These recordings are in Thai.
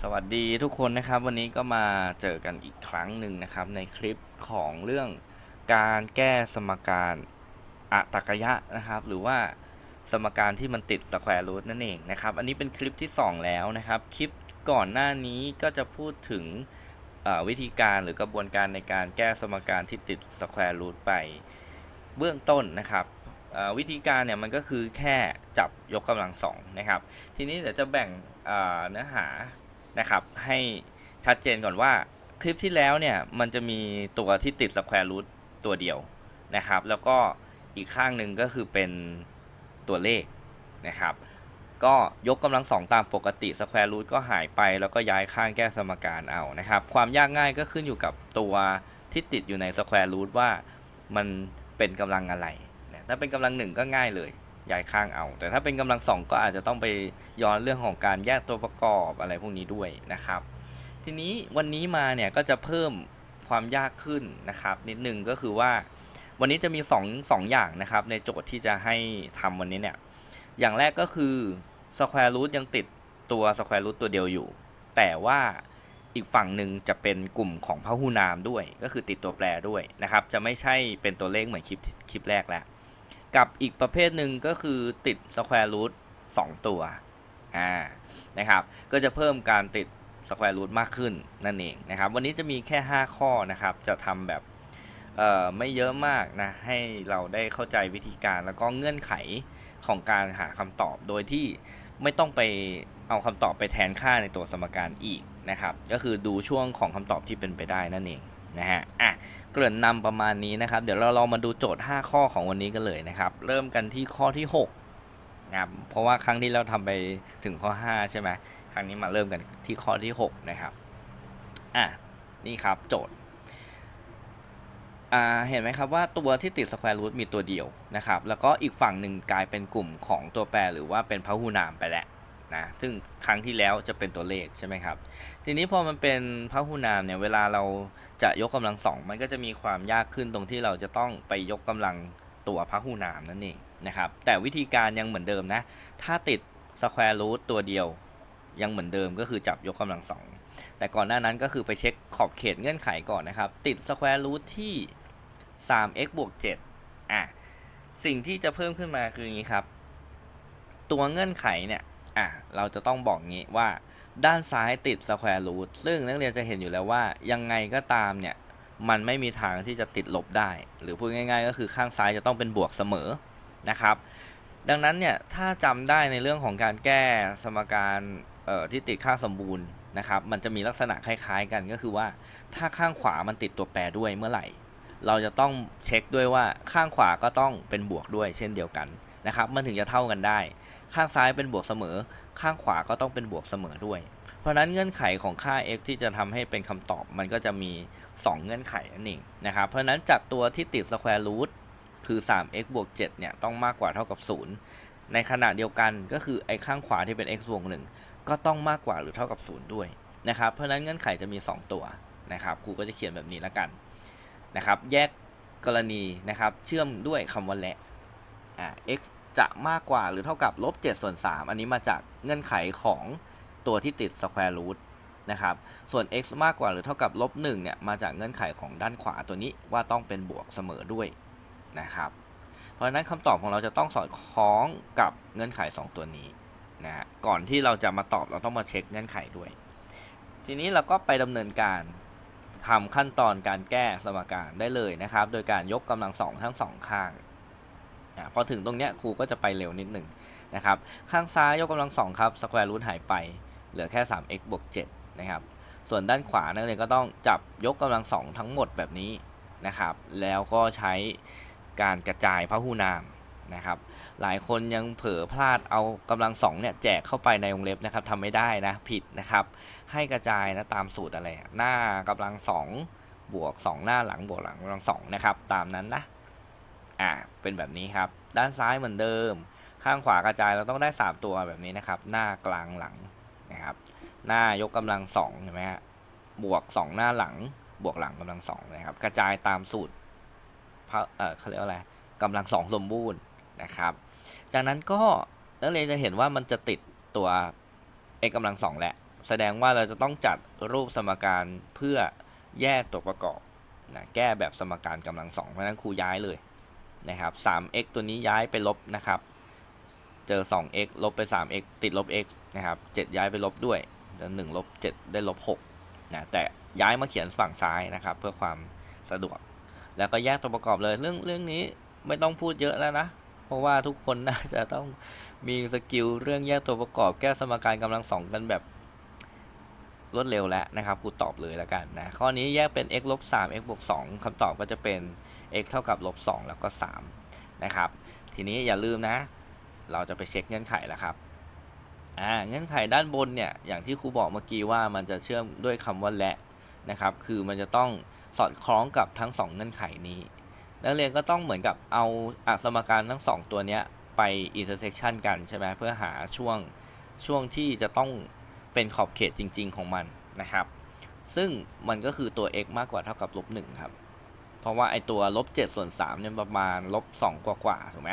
สวัสดีทุกคนนะครับ วันนี้ก็มาเจอกันอีกครั้งหนึ่งนะครับ ในคลิปของเรื่องการแก้สมการอะตรกยะนะครับ หรือว่าสมการที่มันติดสแควร์รูทนั่นเองนะครับ อันนี้เป็นคลิปที่ 2 แล้วนะครับ คลิปก่อนหน้านี้ก็จะพูดถึงวิธีการหรือกระบวนการในการแก้สมการที่ติดสแควร์รูทไปเบื้องต้นนะครับ วิธีการเนี่ยมันก็คือแค่จับยกกำลังสองนะครับ ทีนี้เดี๋ยวจะแบ่งเนื้อหานะครับให้ชัดเจนก่อนว่าคลิปที่แล้วเนี่ยมันจะมีตัวที่ติดสแควร์รูทตัวเดียวนะครับ แล้วก็อีกข้างหนึ่งก็คือเป็นตัวเลขนะครับ ก็ยกกำลังสองตามปกติสแควร์รูทก็หายไปแล้วก็ย้ายข้างแก้สมการเอานะครับ ความยากง่ายก็ขึ้นอยู่กับตัวที่ติดอยู่ในสแควร์รูทว่ามันเป็นกำลังอะไร ถ้าเป็นกำลังหนึ่งก็ง่ายเลยย้ายข้างเอา แต่ถ้าเป็นกำลังสองก็อาจจะต้องไปย้อนเรื่องของการแยกตัวประกอบอะไรพวกนี้ด้วยนะครับ ทีนี้วันนี้มาเนี่ยก็จะเพิ่มความยากขึ้นนะครับ นิดนึงก็คือว่า วันนี้จะมี2อสองอย่างนะครับ ในโจทย์ที่จะให้ทำวันนี้เนี่ยอย่างแรกก็คือ square root ยังติดตัว square root ตัวเดียวอยู่ แต่ว่าอีกฝั่งหนึ่งจะเป็นกลุ่มของพหุนามด้วย ก็คือติดตัวแปรด้วยนะครับ จะไม่ใช่เป็นตัวเลขเหมือนคลิปคลิปแรกแล้ว กับอีกประเภทหนึ่งก็คือติด square root 2ตัวอ่านะครับก็จะเพิ่มการติด square root มากขึ้นนั่นเองนะครับ วันนี้จะมีแค่ 5 ข้อนะครับ จะทำแบบเอ่อไม่เยอะมากนะ ให้เราได้เข้าใจวิธีการแล้วก็เงื่อนไขของการหาคำตอบโดยที่ไม่ต้องไปเอาคำตอบไปแทนค่าในตัวสมการอีกนะครับ ก็คือดูช่วงของคำตอบที่เป็นไปได้นั่นเองนะฮะอะ เกริ่นนำประมาณนี้นะครับ เดี๋ยวเราลองมาดูโจทย์ 5 ข้อของวันนี้กันเลยนะครับ เริ่มกันที่ข้อที่6นะครับเพราะว่าครั้งที่เราทำไปถึงข้อ 5 ใช่ไหมครั้งนี้มาเริ่มกันที่ข้อที่ 6 นะครับอะนี่ครับโจทย์อ่าเห็นไหมครับว่าตัวที่ติดสแควร์รูทมีตัวเดียวนะครับ แล้วก็อีกฝั่งหนึ่งกลายเป็นกลุ่มของตัวแปรหรือว่าเป็นพหุนามไปแล้ว นะซึ่งครั้งที่แล้วจะเป็นตัวเลขใช่ไหมครับ ทีนี้พอมันเป็นพหุนามเนี่ยเวลาเราจะยกกำลังสองมันก็จะมีความยากขึ้นตรงที่เราจะต้องไปยกกำลังตัวพหุนามนั่นเองนะครับแต่วิธีการยังเหมือนเดิมนะ ถ้าติดสแควร์รูทตัวเดียวยังเหมือนเดิมก็คือจับยกกำลังสองแต่ก่อนหน้านั้นก็คือไปเช็คขอบเขตเงื่อนไขก่อนนะครับ ติดสแควร์รูทที่ 3x บวก7อะสิ่งที่จะเพิ่มขึ้นมาคืออย่างนี้ครับ ตัวเงื่อนไขเนี่ย อะเราจะต้องบอกงี้ว่าด้านซ้ายติดสแควร์รูทซึ่งนักเรียนจะเห็นอยู่แล้วว่ายังไงก็ตามเนี่ย มันไม่มีทางที่จะติดลบได้ หรือพูดง่ายๆ ก็คือข้างซ้ายจะต้องเป็นบวกเสมอนะครับ ดังนั้นเนี่ย ถ้าจำได้ในเรื่องของการแก้สมการที่ติดค่างสมบูรณ์นะครับ มันจะมีลักษณะคล้ายๆ กันก็คือว่า ถ้าข้างขวามันติดตัวแปรด้วยเมื่อไหร่ เราจะต้องเช็คด้วยว่าข้างขวาก็ต้องเป็นบวกด้วยเช่นเดียวกันนะครับ มันถึงจะเท่ากันได้ ข้างซ้ายเป็นบวกเสมอ ข้างขวาก็ต้องเป็นบวกเสมอด้วย เพราะนั้นเงื่อนไขของค่า x ที่จะทำให้เป็นคำตอบมันก็จะมี 2 เงื่อนไขนั่นเองนะครับ เพราะนั้นจากตัวที่ติด square root คือ 3x บวก7เนี่ยต้องมากกว่าเท่ากับ 0 ในขณะเดียวกันก็คือไอ้ข้างขวาที่เป็น x บวก1ก็ต้องมากกว่าหรือเท่ากับ 0 ด้วยนะครับ เพราะนั้นเงื่อนไขจะมี 2 ตัวนะครับครูก็จะเขียนแบบนี้แล้วกันนะครับ แยกกรณีนะครับ เชื่อมด้วยคำว่าและอ่า x จะมากกว่าหรือเท่ากับลบ7ส่วน 3 อันนี้มาจากเงื่อนไขของตัวที่ติด square root นะครับ ส่วน x มากกว่าหรือเท่ากับลบ1เนี่ยมาจากเงื่อนไขของด้านขวาตัวนี้ว่าต้องเป็นบวกเสมอด้วยนะครับ เพราะฉะนั้นคำตอบของเราจะต้องสอดคล้องกับเงื่อนไข 2 ตัวนี้นะฮะก่อนที่เราจะมาตอบเราต้องมาเช็คเงื่อนไขด้วย ทีนี้เราก็ไปดำเนินการทำขั้นตอนการแก้สมการได้เลยนะครับ โดยการยกกำลังสองทั้งสองข้าง อะพอถึงตรงเนี้ยครูก็จะไปเร็วนิดหนึ่งนะครับ ข้างซ้ายยกกำลังสองครับสแควร์รูทหายไป เหลือแค่ 3x บวก7นะครับ ส่วนด้านขวานักเรียนก็ต้องจับยกกำลังสองทั้งหมดแบบนี้นะครับ แล้วก็ใช้การกระจายพหุนามนะครับ หลายคนยังเผลอพลาดเอากำลังสองเนี่ยแจกเข้าไปในวงเล็บนะครับทำไม่ได้นะผิดนะครับ ให้กระจายนะตามสูตรอะไร หน้ากำลังสองบวก 2 หน้าหลังบวกหลังกำลังสองนะครับ ตามนั้นนะ อ่าเป็นแบบนี้ครับ ด้านซ้ายเหมือนเดิม ข้างขวากระจายเราต้องได้ 3 ตัวแบบนี้นะครับ หน้ากลางหลังนะครับ หน้ายกกำลังสองเห็นไหมฮะบวก 2 หน้าหลัง บวกหลังกำลังสองนะครับ กระจายตามสูตรพระเออเขาเรียกว่าอะไรกำลังสองสมบูรณ์นะครับ จากนั้นก็นักเรียนจะเห็นว่ามันจะติดตัว x กำลังสองแหละ แสดงว่าเราจะต้องจัดรูปสมการเพื่อแยกตัวประกอบนะแก้แบบสมการกำลังสองเพราะฉะนั้นครูย้ายเลย นะครับ 3x ตัวนี้ย้ายไปลบนะครับ เจอ 2x ลบไป 3x ติดลบ x นะครับ 7 ย้ายไปลบด้วยแล้ว1ลบ 7 ได้ลบ6นะแต่ย้ายมาเขียนฝั่งซ้ายนะครับ เพื่อความสะดวก แล้วก็แยกตัวประกอบเลยเรื่องเรื่องนี้ไม่ต้องพูดเยอะแล้วนะ เพราะว่าทุกคนน่าจะต้องมีสกิลเรื่องแยกตัวประกอบแก้สมการกำลังสองกันแบบรวดเร็วแล้วนะครับ กูตอบเลยแล้วกันนะ ข้อนี้แยกเป็น x ลบ3 x บวก2คำตอบก็จะเป็น x เท่ากับลบ2แล้วก็3นะครับ ทีนี้อย่าลืมนะ เราจะไปเช็คเงื่อนไขแล้วครับอ่าเงื่อนไขด้านบนเนี่ยอย่างที่ครูบอกเมื่อกี้ว่ามันจะเชื่อมด้วยคำว่าและนะครับ คือมันจะต้องสอดคล้องกับทั้ง 2 เงื่อนไขนี้ นักเรียนก็ต้องเหมือนกับเอาอะสมการทั้ง 2 ตัวเนี้ยไป intersection กันใช่ไหมเพื่อหาช่วงช่วงที่จะต้องเป็นขอบเขตจริง ๆ ของมันนะครับ ซึ่งมันก็คือตัว x มากกว่าเท่ากับลบ1ครับ เพราะว่าไอตัวลบ7ส่วน3เนี่ยประมาณลบ2กว่ากว่าถูกไหม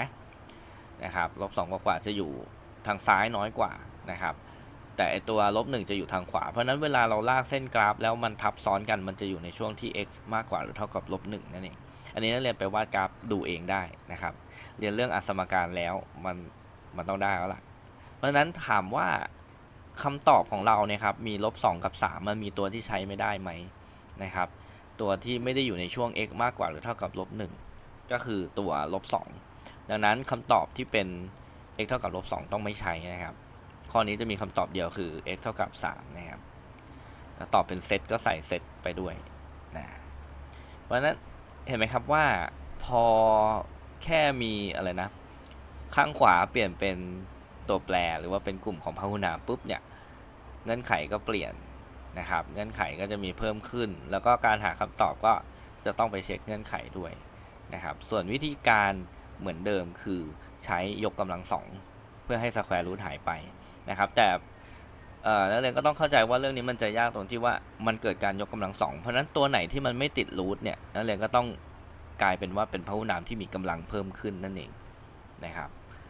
นะครับลบ2กว่ากว่าจะอยู่ทางซ้ายน้อยกว่านะครับ แต่ไอตัวลบ1จะอยู่ทางขวา เพราะนั้นเวลาเราลากเส้นกราฟ แล้วมันทับซ้อนกันมันจะอยู่ในช่วงที่ x มากกว่าหรือเท่ากับลบ1นั่นเองอันนี้นักเรียนไปวาดกราฟดูเองได้นะครับ เรียนเรื่องอสมการแล้วมันมันต้องได้แล้วล่ะ เพราะฉะนั้นถามว่าคำตอบของเราเนี่ยครับมีลบ2กับ 3 มันมีตัวที่ใช้ไม่ได้ไหมนะครับ ตัวที่ไม่ได้อยู่ในช่วง x มากกว่าหรือเท่ากับลบ1ก็คือตัวลบ2ดังนั้นคำตอบที่เป็น x เท่ากับลบ2ต้องไม่ใช้นะครับ ข้อนี้จะมีคำตอบเดียวคือ x เท่ากับ3นะครับตอบเป็นเซตก็ใส่เซตไปด้วยนะเพราะฉะนั้นเห็นไหมครับว่าพอแค่มีอะไรนะ ข้างขวาเปลี่ยนเป็นตัวแปรหรือว่าเป็นกลุ่มของพหุนามปุ๊บเนี่ยเงื่อนไขก็เปลี่ยน นะครับเงื่อนไขก็จะมีเพิ่มขึ้น แล้วก็การหาคำตอบก็จะต้องไปเช็คเงื่อนไขด้วยนะครับ ส่วนวิธีการเหมือนเดิมคือใช้ยกกำลังสองเพื่อให้สแควร์รูทหายไปนะครับ แต่นักเรียนก็ต้องเข้าใจว่าเรื่องนี้มันจะยากตรงที่ว่ามันเกิดการยกกำลังสองเพราะนั้นตัวไหนที่มันไม่ติดรูทเนี่ยนักเรียนก็ต้องกลายเป็นว่าเป็นพหุนามที่มีกำลังเพิ่มขึ้นนั่นเองนะครับ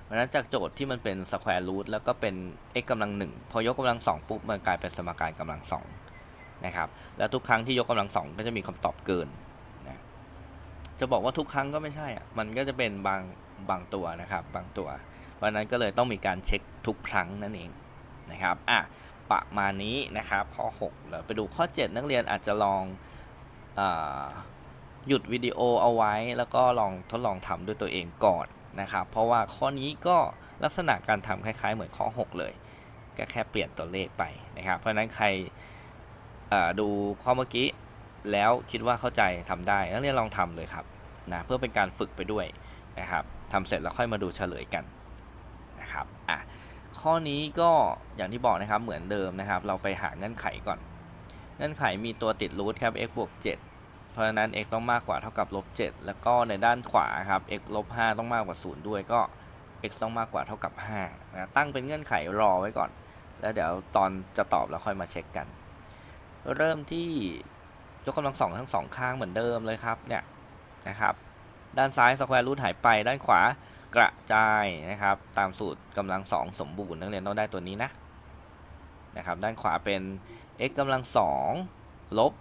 เพราะฉะนั้นจากโจทย์ที่มันเป็นสแควร์รูทแล้วก็เป็น x กำลังหนึ่งพอยกกำลังสองปุ๊บมันกลายเป็นสมการกำลังสองนะครับแล้วทุกครั้งที่ยกกำลังสองก็จะมีคำตอบเกินนะจะบอกว่าทุกครั้งก็ไม่ใช่อะมันก็จะเป็นบางบางตัวนะครับบางตัว เพราะฉะนั้นก็เลยต้องมีการเช็คทุกครั้งนั่นเองนะครับอะประมาณนี้นะครับข้อ6แล้วไปดูข้อ 7 นักเรียนอาจจะลองอหยุดวิดีโอเอาไว้ แล้วก็ลองทดลองทำด้วยตัวเองก่อน นะครับ เพราะว่าข้อนี้ก็ลักษณะการทำคล้าย ๆ เหมือนข้อ 6 เลย ก็แค่เปลี่ยนตัวเลขไปนะครับ เพราะฉะนั้นใครดูข้อเมื่อกี้แล้วคิดว่าเข้าใจทำได้นักเรียนลองทำเลยครับนะเพื่อเป็นการฝึกไปด้วยนะครับทำเสร็จแล้วค่อยมาดูเฉลยกันนะครับอะข้อนี้ก็อย่างที่บอกนะครับเหมือนเดิมนะครับ เราไปหาเงื่อนไขก่อน เงื่อนไขมีตัวติดรูทครับ x บวก7 เพราะฉะนั้น x ต้องมากกว่าเท่ากับลบ7แล้วก็ในด้านขวาครับ x ลบ5ต้องมากกว่า 0 ด้วยก็ x ต้องมากกว่าเท่ากับ5นะตั้งเป็นเงื่อนไขรอไว้ก่อน แล้วเดี๋ยวตอนจะตอบเราค่อยมาเช็คกัน เริ่มที่ยกกำลังสองทั้งสองข้างเหมือนเดิมเลยครับเนี่ยนะครับด้านซ้ายสแควร์รูทหายไปด้านขวากระจายนะครับ ตามสูตรกำลังสองสมบูรณ์นักเรียนต้องได้ตัวนี้นะนะครับ ด้านขวาเป็น x กำลังสองลบ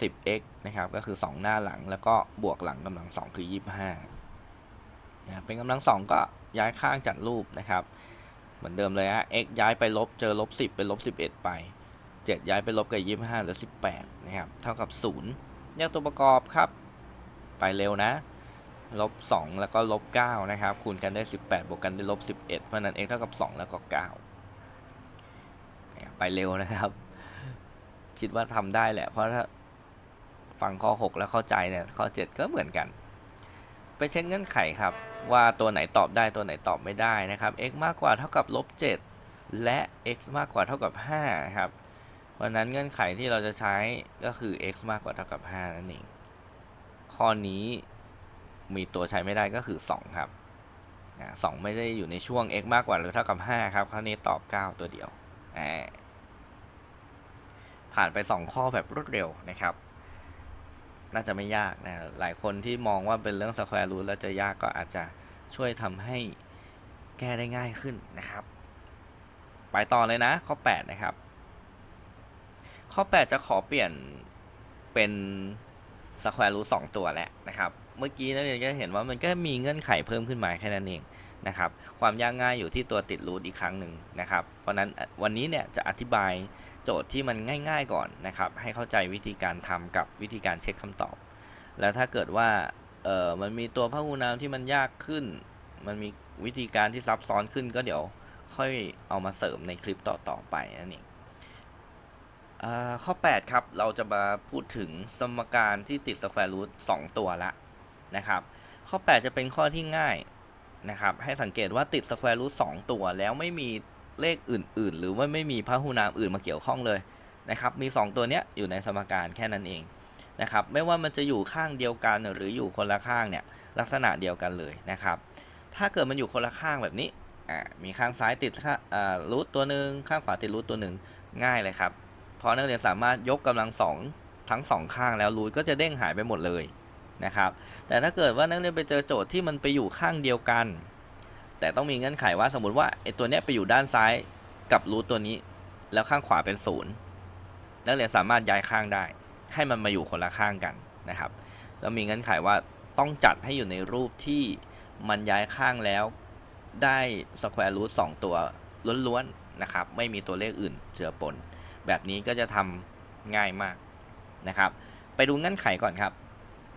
10x นะครับก็คือ 2 หน้าหลังแล้วก็บวกหลังกำลังสองคือ 25นะเป็นกำลังสองก็ย้ายข้างจัดรูปนะครับ เหมือนเดิมเลยฮะ x ย้ายไปลบเจอลบ 10 เป็นลบ 11 ไป 7 ย้ายไปลบกับ 25เหลือ 18 นะครับ เท่ากับ 0 แยกตัวประกอบครับ ไปเร็วนะ ลบ 2 แล้วก็ลบ 9 นะครับ คูณกันได้ 18 บวกกันได้ลบ 11 เพราะนั้น x เท่ากับ 2 แล้วก็9เนี่ยไปเร็วนะครับ คิดว่าทำได้แหละ เพราะถ้า ฟังข้อ 6 แล้วเข้าใจเนี่ยข้อ 7 ก็เหมือนกัน ไปเช็คเงื่อนไขครับ ว่าตัวไหนตอบได้ตัวไหนตอบไม่ได้นะครับ x มากกว่าเท่ากับลบ7และ x มากกว่าเท่ากับ5ครับเพราะนั้นเงื่อนไขที่เราจะใช้ก็คือ x มากกว่าเท่ากับ 5 นั่นเองข้อนี้มีตัวใช้ไม่ได้ก็คือ 2 ครับอ่า2ไม่ได้อยู่ในช่วง x มากกว่าหรือเท่ากับ 5 ครับข้อนี้ตอบ 9 ตัวเดียว ผ่านไป 2 ข้อแบบรวดเร็วนะครับ น่าจะไม่ยากนะหลายคนที่มองว่าเป็นเรื่อง square root แล้วจะยากก็อาจจะช่วยทำให้แก้ได้ง่ายขึ้นนะครับ ไปต่อเลยนะ ข้อ 8 นะครับ ข้อ 8 จะขอเปลี่ยนเป็นสแควร์รูทสองตัวแหละนะครับ เมื่อกี้นักเรียนก็เห็นว่ามันก็มีเงื่อนไขเพิ่มขึ้นมาแค่นั้นเองนะครับ ความยากง่ายอยู่ที่ตัวติดรูทอีกครั้งหนึ่งนะครับ เพราะนั้นวันนี้เนี่ยจะอธิบาย โจทย์ที่มันง่าย ๆก่อนนะครับ ให้เข้าใจวิธีการทำกับวิธีการเช็คคำตอบ แล้วถ้าเกิดว่าเออมันมีตัวพหูนามที่มันยากขึ้น มันมีวิธีการที่ซับซ้อนขึ้นก็เดี๋ยวค่อยเอามาเสริมในคลิปต่อๆไปนั่นเองอ่าข้อ 8 ครับ เราจะมาพูดถึงสมการที่ติด square root 2ตัวละนะครับ ข้อ 8 จะเป็นข้อที่ง่ายนะครับ ให้สังเกตว่าติด square root 2ตัวแล้วไม่มี เลขอื่น ๆ หรือว่าไม่มีพหูนามอื่นมาเกี่ยวข้องเลยนะครับ มี 2 ตัวเนี้ยอยู่ในสมการแค่นั้นเองนะครับ ไม่ว่ามันจะอยู่ข้างเดียวกันหรืออยู่คนละข้างเนี่ยลักษณะเดียวกันเลยนะครับ ถ้าเกิดมันอยู่คนละข้างแบบนี้อ่ามีข้างซ้ายติดรูทตัวหนึ่งข้างขวาติดรูทตัวหนึ่งง่ายเลยครับเพราะนักเรียนสามารถยกกำลังสองทั้งสองข้างแล้วรูทก็จะเด้งหายไปหมดเลยนะครับ แต่ถ้าเกิดว่านักเรียนไปเจอโจทย์ที่มันไปอยู่ข้างเดียวกัน แต่ต้องมีเงื่อนไขว่าสมมติว่าไอตัวเนี้ยไปอยู่ด้านซ้ายกับรูทตัวนี้ แล้วข้างขวาเป็นศูนย์นักเรียนสามารถย้ายข้างได้ ให้มันมาอยู่คนละข้างกันนะครับ แล้วมีเงื่อนไขว่าต้องจัดให้อยู่ในรูปที่มันย้ายข้างแล้วได้สแควร์รูทสองตัวล้วนๆนะครับ ไม่มีตัวเลขอื่นเจือปน แบบนี้ก็จะทำง่ายมากนะครับ ไปดูเงื่อนไขก่อนครับ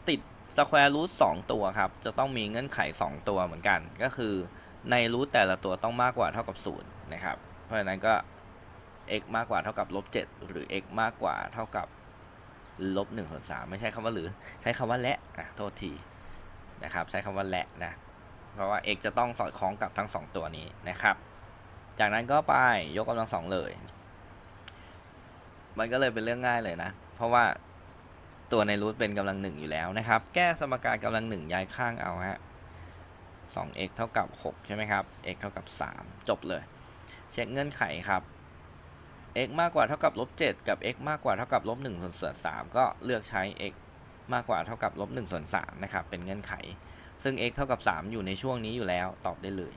ติดสแควร์รูทสองตัวครับ จะต้องมีเงื่อนไข 2 ตัวเหมือนกัน ก็คือ ในรูทแต่ละตัวต้องมากกว่าเท่ากับ0นะครับ เพราะฉะนั้นก็ x มากกว่าเท่ากับลบ7หรือ x มากกว่าเท่ากับลบ1ส่วน3ไม่ใช่คำว่าหรือใช้คำว่าและนะโทษทีนะครับใช้คำว่าและนะเพราะว่า x จะต้องสอดคล้องกับทั้ง 2 ตัวนี้นะครับ จากนั้นก็ไปยกกำลังสองเลย มันก็เลยเป็นเรื่องง่ายเลยนะ เพราะว่าตัวในรูทเป็นกำลังหนึ่งอยู่แล้วนะครับ แก้สมการกำลังหนึ่งย้ายข้างเอาฮะ 2x เท่ากับ 6 ใช่ไหมครับ x เท่ากับ 3 จบเลย เช็คเงื่อนไขครับ x มากกว่าเท่ากับลบ7กับ x มากกว่าเท่ากับลบ1ส่วนส่วน3ก็เลือกใช้ x มากกว่าเท่ากับลบ1ส่วน3นะครับ เป็นเงื่อนไข ซึ่ง x เท่ากับ 3 อยู่ในช่วงนี้อยู่แล้ว ตอบได้เลย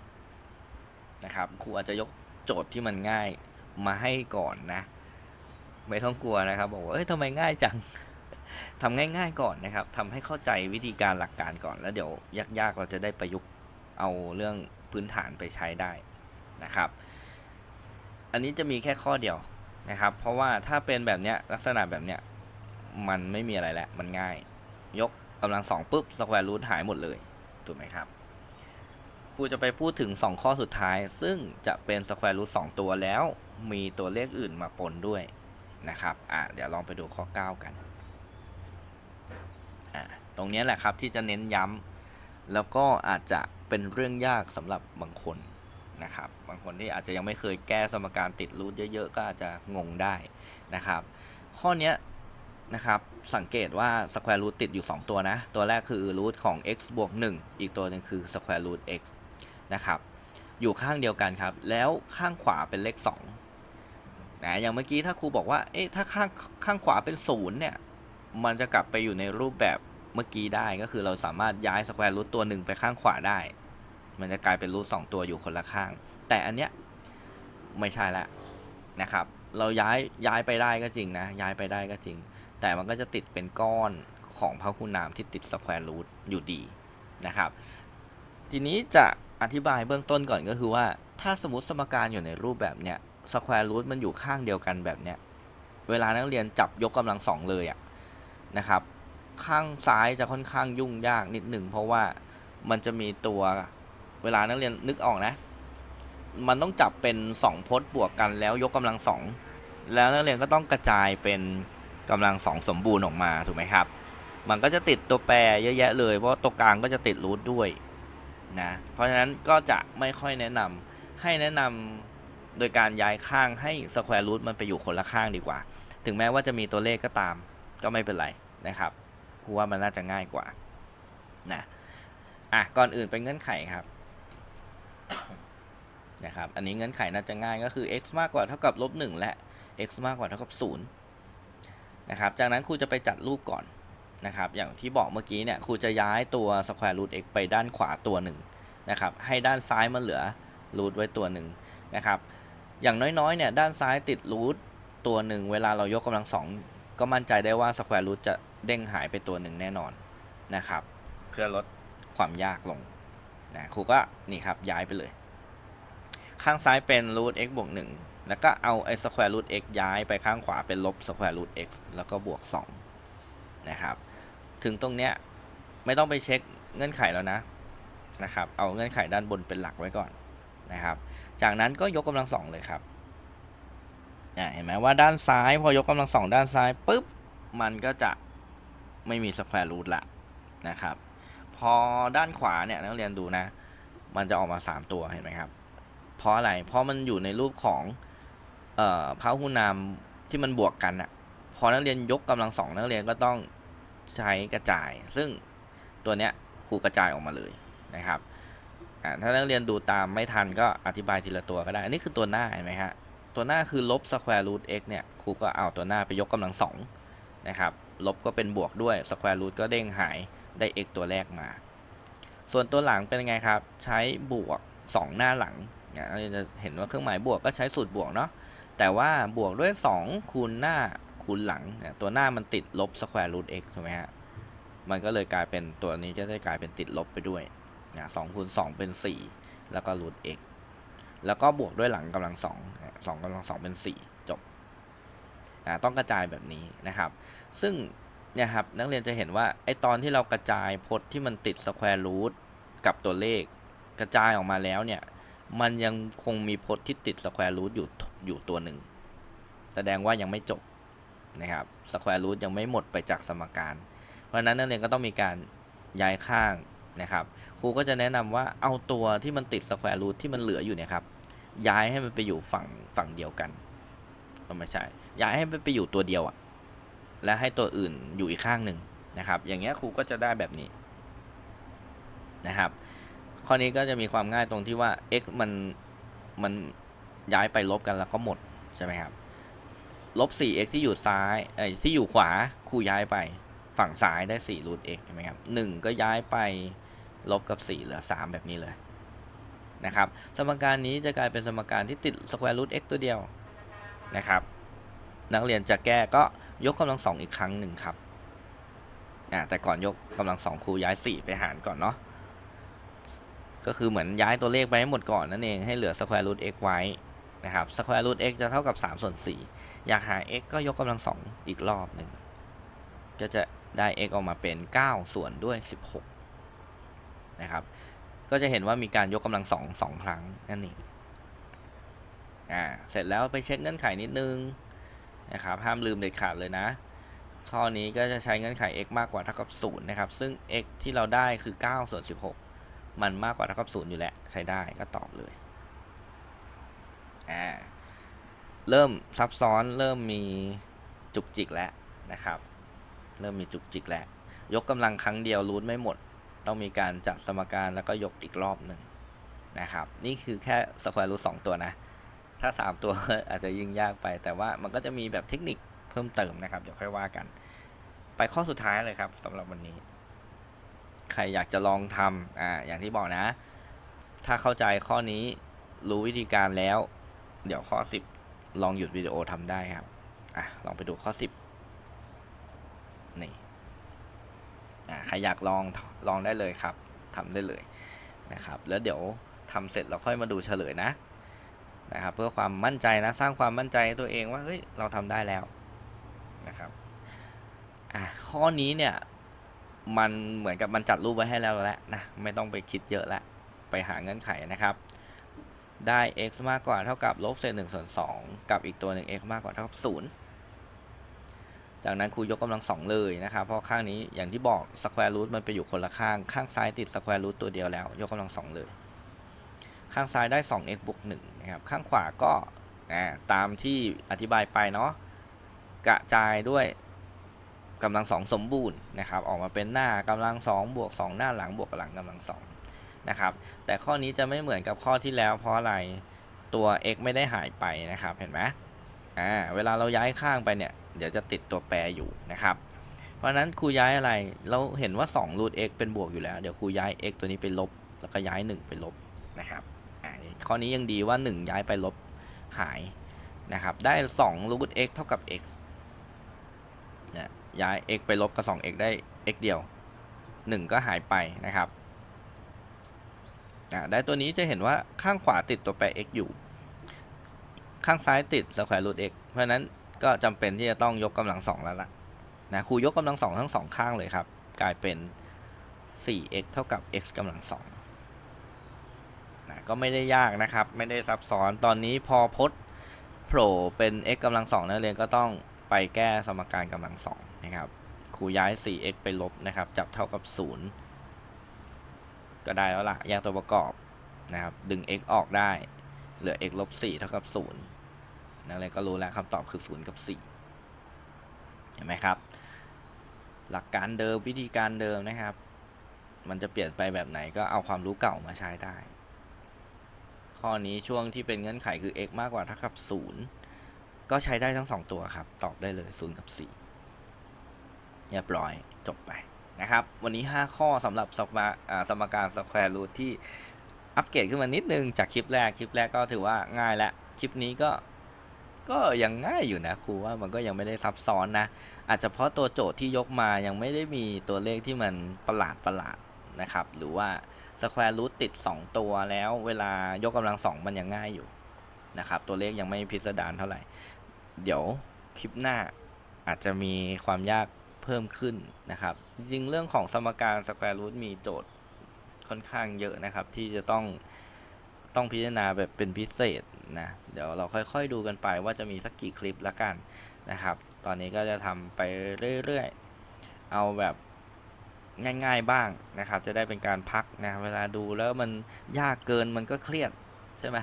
นะครับ ครูอาจจะยกโจทย์ที่มันง่ายมาให้ก่อนนะ ไม่ต้องกลัวนะครับ บอกว่าเอ้ยทำไมง่ายจังทำง่าย ๆ ก่อนนะครับทำให้เข้าใจวิธีการหลักการก่อน แล้วเดี๋ยวยากๆ เราจะได้ประยุกต์ เอาเรื่องพื้นฐานไปใช้ได้นะครับ อันนี้จะมีแค่ข้อเดียวนะครับ เพราะว่าถ้าเป็นแบบเนี้ยลักษณะแบบเนี้ยมันไม่มีอะไรแล้วมันง่าย ยกกำลังสองปุ๊บสแควร์รูทหายหมดเลยถูกไหมครับครูจะไปพูดถึง 2 ข้อสุดท้าย ซึ่งจะเป็นสแควร์รูทสตัวแล้ว มีตัวเลขอื่นมาปนด้วยนะครับอะเดี๋ยวลองไปดูข้อ 9 กันอะตรงนี้แหละครับที่จะเน้นย้ำแล้วก็อาจจะ เป็นเรื่องยากสำหรับบางคนนะครับ บางคนที่อาจจะยังไม่เคยแก้สมการติดรูทเยอะๆ ก็อาจจะงงได้นะครับ ข้อนี้นะครับ สังเกตว่า square root ติดอยู่ 2 ตัวนะ ตัวแรกคือ root ของ x บวก 1 อีกตัวหนึ่งคือ square root x นะครับ อยู่ข้างเดียวกันครับ แล้วข้างขวาเป็นเลข2นะอย่างเมื่อกี้ถ้าครูบอกว่า เอ๊ะ ถ้าข้างข้างขวาเป็น0เนี่ย มันจะกลับไปอยู่ในรูปแบบเมื่อกี้ได้ก็คือเราสามารถย้าย square root ตัวหนึ่งไปข้างขวาได้ มันจะกลายเป็น root 2ตัวอยู่คนละข้าง แต่อันเนี้ยไม่ใช่ละนะครับ เราย้ายย้ายไปได้ก็จริงนะ ย้ายไปได้ก็จริง แต่มันก็จะติดเป็นก้อนของพหุนามที่ติดสแควร์รูทอยู่ดีนะครับ ทีนี้จะอธิบายเบื้องต้นก่อนก็คือว่า ถ้าสมมติสมการอยู่ในรูปแบบเนี้ยสแควร์รูทมันอยู่ข้างเดียวกันแบบเนี้ยเวลานักเรียนจับยกกำลังสองเลยอะนะครับ ข้างซ้ายจะค่อนข้างยุ่งยากนิดหนึ่งเพราะว่ามันจะมีตัว เวลานักเรียนนึกออกนะ มันต้องจับเป็น 2พจน์บวกกันแล้วยกกำลังสองแล้วนักเรียนก็ต้องกระจายเป็นกำลังสองสมบูรณ์ออกมาถูกไหมครับ มันก็จะติดตัวแปรเยอะแยะเลยเพราะตัวกลางก็จะติดรูทด้วยนะเพราะฉะนั้นก็จะไม่ค่อยแนะนำให้แนะนำโดยการย้ายข้างให้สแควร์รูทมันไปอยู่คนละข้างดีกว่า ถึงแม้ว่าจะมีตัวเลขก็ตาม ก็ไม่เป็นไรนะครับครูว่ามันน่าจะง่ายกว่านะอะก่อนอื่นเป็นเงื่อนไขครับ นะครับ อันนี้เงื่อนไขน่าจะง่ายก็คือ x มากกว่าเท่ากับลบ1และ x มากกว่าเท่ากับ0นะครับ จากนั้นครูจะไปจัดรูปก่อนนะครับ อย่างที่บอกเมื่อกี้เนี่ยครูจะย้ายตัว square root x ไปด้านขวาตัวหนึ่งนะครับ ให้ด้านซ้ายมันเหลือ root ไว้ตัวหนึ่งนะครับ อย่างน้อยๆเนี่ยด้านซ้ายติด root ตัวหนึ่งเวลาเรายกกำลังสองก็มั่นใจได้ว่าสแควร์รูทจะเด้งหายไปตัวหนึ่งแน่นอนนะครับ เพื่อลดความยากลง นะครูก็นี่ครับย้ายไปเลย ข้างซ้ายเป็น root x บวก1แล้วก็เอาไอ้ square root x ย้ายไปข้างขวาเป็นลบ square root x แล้วก็บวก2นะครับ ถึงตรงเนี้ยไม่ต้องไปเช็คเงื่อนไขแล้วนะนะครับ เอาเงื่อนไขด้านบนเป็นหลักไว้ก่อนนะครับ จากนั้นก็ยกกำลังสองเลยครับเห็นไหมว่าด้านซ้ายพอยกกำลังสองด้านซ้ายปุ๊บ มันก็จะไม่มี square root ละนะครับ พอด้านขวาเนี่ยนักเรียนดูนะ มันจะออกมา 3 ตัวเห็นไหมครับ เพราะอะไร เพราะมันอยู่ในรูปของเอ่อพหุนามที่มันบวกกันอะพอนักเรียนยกกำลังสองนักเรียนก็ต้องใช้กระจาย ซึ่งตัวเนี้ยครูกระจายออกมาเลยนะครับถ้านักเรียนดูตามไม่ทันก็อธิบายทีละตัวก็ได้ อันนี้คือตัวหน้าเห็นไหมฮะ ตัวหน้าคือลบ square root x เนี่ย ครูก็เอาตัวหน้าไปยกกำลังสองนะครับ ลบก็เป็นบวกด้วย square root ก็เด้งหาย ได้ x ตัวแรกมา ส่วนตัวหลังเป็นไงครับ ใช้บวก 2 หน้าหลังเนี่ยเราจะเห็นว่าเครื่องหมายบวกก็ใช้สูตรบวกเนาะแต่ว่าบวกด้วย 2 คูณหน้าคูณหลังเนี่ยตัวหน้ามันติดลบ square root x ถูกไหมฮะมันก็เลยกลายเป็นตัวนี้จะได้กลายเป็นติดลบไปด้วยนะสองคูณสองเป็น 4 แล้วก็ root x แล้วก็บวกด้วยหลังกำลังสองสองกำลังสองเป็น 4 จบ ต้องกระจายแบบนี้นะครับ ซึ่ง เนี่ยครับนักเรียนจะเห็นว่าไอตอนที่เรากระจายพจน์ที่มันติด square root กับตัวเลข กระจายออกมาแล้วเนี่ยมันยังคงมีพจน์ที่ติด square root อยู่อยู่ตัวหนึ่งแสดงว่ายังไม่จบนะครับ square root ยังไม่หมดไปจากสมการ เพราะฉะนั้นนักเรียนก็ต้องมีการย้ายข้างนะครับครูก็จะแนะนำว่าเอาตัวที่มันติด square root ที่มันเหลืออยู่เนี่ยครับย้ายให้มันไปอยู่ฝั่งฝั่งเดียวกันไม่ใช่ย้ายให้มันไปอยู่ตัวเดียวอะ และให้ตัวอื่นอยู่อีกข้างหนึ่งนะครับ อย่างเงี้ยครูก็จะได้แบบนี้นะครับ ข้อนี้ก็จะมีความง่ายตรงที่ว่า x มันมันย้ายไปลบกันแล้วก็หมดใช่ไหมครับลบ 4x ที่อยู่ซ้ายเอ้ที่อยู่ขวาครูย้ายไปฝั่งซ้ายได้4 root x ใช่ไหมครับ1ก็ย้ายไปลบกับ 4 เหลือ 3 แบบนี้เลยนะครับ สมการนี้จะกลายเป็นสมการที่ติด square root x ตัวเดียวนะครับ นักเรียนจะแก้ก็ ยกกำลังสองอีกครั้งหนึ่งครับอ่าแต่ก่อนยกกำลังสองครูย้าย4ไปหารก่อนเนาะก็คือเหมือนย้ายตัวเลขไปให้หมดก่อนนั่นเองให้เหลือ square root x ไว้นะครับ square root x จะเท่ากับ 3 ส่วน 4 อยากหา x ก็ยกกำลังสองอีกรอบหนึ่งก็จะได้ x ออกมาเป็น 9 ส่วนด้วย 16 นะครับ ก็จะเห็นว่ามีการยกกำลังสองสองครั้งนั่นเองอ่าเสร็จแล้วไปเช็คเงื่อนไขนิดนึง นะครับห้ามลืมเด็ดขาดเลยนะข้อนี้ก็จะใช้เงื่อนไข x มากกว่าเท่ากับ0นะครับซึ่ง x ที่เราได้คือ9ส่วน16 มันมากกว่าเท่ากับ0อยู่แล้วใช้ได้ก็ตอบเลยอ่าเริ่มซับซ้อนเริ่มมีจุกจิกแล้วนะครับ เริ่มมีจุกจิกแล้วยกกำลังครั้งเดียวรูทไม่หมด ต้องมีการจัดสมการแล้วก็ยกอีกรอบหนึ่งนะครับ นี่คือแค่สแควร์รูทสองตัวนะ ถ้า 3 ตัวอาจจะยิ่งยากไป แต่ว่ามันก็จะมีแบบเทคนิคเพิ่มเติมนะครับ เดี๋ยวค่อยว่ากัน ไปข้อสุดท้ายเลยครับสำหรับวันนี้ ใครอยากจะลองทำอ่าอย่างที่บอกนะ ถ้าเข้าใจข้อนี้รู้วิธีการแล้ว เดี๋ยวข้อ 10 ลองหยุดวิดีโอทำได้ครับอะลองไปดูข้อ 10 นี่อ่าใครอยากลองลองได้เลยครับทำได้เลยนะครับ แล้วเดี๋ยวทำเสร็จเราค่อยมาดูเฉลยนะ นะครับเพื่อความมั่นใจนะสร้างความมั่นใจให้ตัวเองว่าเฮ้ยเราทำได้แล้วนะครับอะข้อนี้เนี่ยมันเหมือนกับมันจัดรูปไว้ให้แล้วแหละนะไม่ต้องไปคิดเยอะละไปหาเงื่อนไขนะครับ ได้ x มากกว่าเท่ากับลบเศษหนึ่งส่วนสองกับอีกตัวหนึ่ง x มากกว่าเท่ากับศูนย์จากนั้นครูยกกำลังสองเลยนะครับเพราะข้างนี้อย่างที่บอกสแควร์รูทมันไปอยู่คนละข้าง ข้างซ้ายติดสแควร์รูทตัวเดียวแล้ว ยกกำลังสองเลย ข้างซ้ายได้ 2x บวก1 นะครับข้างขวาก็ตามที่อธิบายไปเนาะกระจายด้วยกำลังสองสมบูรณ์นะครับ ออกมาเป็นหน้ากำลังสองบวกสองหน้าหลังบวกหลังกำลังสองนะครับแต่ข้อนี้จะไม่เหมือนกับข้อที่แล้ว เพราะอะไรตัว x ไม่ได้หายไปนะครับเห็นไหมอ่าเวลาเราย้ายข้างไปเนี่ยเดี๋ยวจะติดตัวแปรอยู่นะครับ เพราะฉะนั้นครูย้ายอะไรเราเห็นว่า2 root x เป็นบวกอยู่แล้ว เดี๋ยวครูย้าย x ตัวนี้ไปลบ แล้วก็ย้าย 1 ไปลบนะครับ ข้อนี้ยังดีว่า 1 ย้ายไปลบหายนะครับ ได้2 root x เท่ากับ x เนี่ยย้าย x ไปลบกับ 2x ได้ x เดียว 1 ก็หายไปนะครับอะได้ตัวนี้จะเห็นว่าข้างขวาติดตัวแปร x อยู่ ข้างซ้ายติด square root x เพราะฉะนั้นก็จำเป็นที่จะต้องยกกำลังสองแล้วล่ะนะครูยกกำลังสองทั้งสองข้างเลยครับ กลายเป็น 4x เท่ากับ x กำลังสอง นะก็ไม่ได้ยากนะครับ ไม่ได้ซับซ้อนตอนนี้พอพจน์โผล่เป็น x กำลังสองนักเรียนก็ต้องไปแก้สมการกำลังสองนะครับครูย้าย 4x ไปลบนะครับ จับเท่ากับ 0 ก็ได้แล้วล่ะแยกตัวประกอบนะครับ ดึง x ออกได้ เหลือ x ลบ4เท่ากับ 0 นักเรียนก็รู้แล้วคำตอบคือ 0 กับ 4 เห็นไหมครับ หลักการเดิมวิธีการเดิมนะครับ มันจะเปลี่ยนไปแบบไหนก็เอาความรู้เก่ามาใช้ได้ ข้อนี้ช่วงที่เป็นเงื่อนไขคือ x มากกว่าเท่ากับ 0 ก็ใช้ได้ทั้ง 2 ตัวครับ ตอบได้เลย 0 กับ 4 เรียบร้อยจบไปนะครับ วันนี้ 5 ข้อสำหรับสมการสมการ square root ที่อัปเกรดขึ้นมานิดนึงจากคลิปแรก คลิปแรกก็ถือว่าง่ายและ คลิปนี้ก็ก็ยังง่ายอยู่นะครูว่ามันก็ยังไม่ได้ซับซ้อนนะ อาจจะเพราะตัวโจทย์ที่ยกมายังไม่ได้มีตัวเลขที่มันประหลาดประหลาดนะครับ หรือว่า square root ติด 2 ตัวแล้วเวลายกกำลังสองมันยังง่ายอยู่นะครับ ตัวเลขยังไม่พิสดารเท่าไหร่ เดี๋ยวคลิปหน้าอาจจะมีความยากเพิ่มขึ้นนะครับ จริงเรื่องของสมการ square root มีโจทย์ค่อนข้างเยอะนะครับ ที่จะต้องต้องพิจารณาแบบเป็นพิเศษนะ เดี๋ยวเราค่อยๆดูกันไปว่าจะมีสักกี่คลิปละกันนะครับ ตอนนี้ก็จะทำไปเรื่อยๆ เอาแบบ ง่าย ๆบ้างนะครับ จะได้เป็นการพักนะเวลาดูแล้วมันยากเกินมันก็เครียดใช่ไหม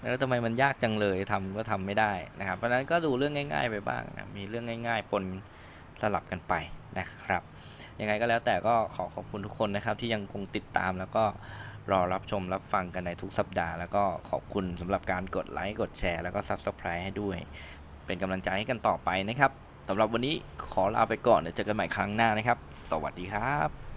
แล้วทำไมมันยากจังเลยทำก็ทำไม่ได้นะครับ เพราะนั้นก็ดูเรื่องง่าย ๆ ไปบ้างนะมีเรื่องง่าย ๆ ปนสลับกันไปนะครับยังไงก็แล้วแต่ก็ขอขอบคุณทุกคนนะครับ ที่ยังคงติดตามแล้วก็รอรับชมรับฟังกันในทุกสัปดาห์ แล้วก็ขอบคุณสำหรับการกดไลค์กดแชร์แล้วก็ Subscribe ให้ด้วย เป็นกำลังใจให้กันต่อไปนะครับ สำหรับวันนี้ขอลาไปก่อนเดี๋ยวเจอกันใหม่ครั้งหน้านะครับ สวัสดีครับ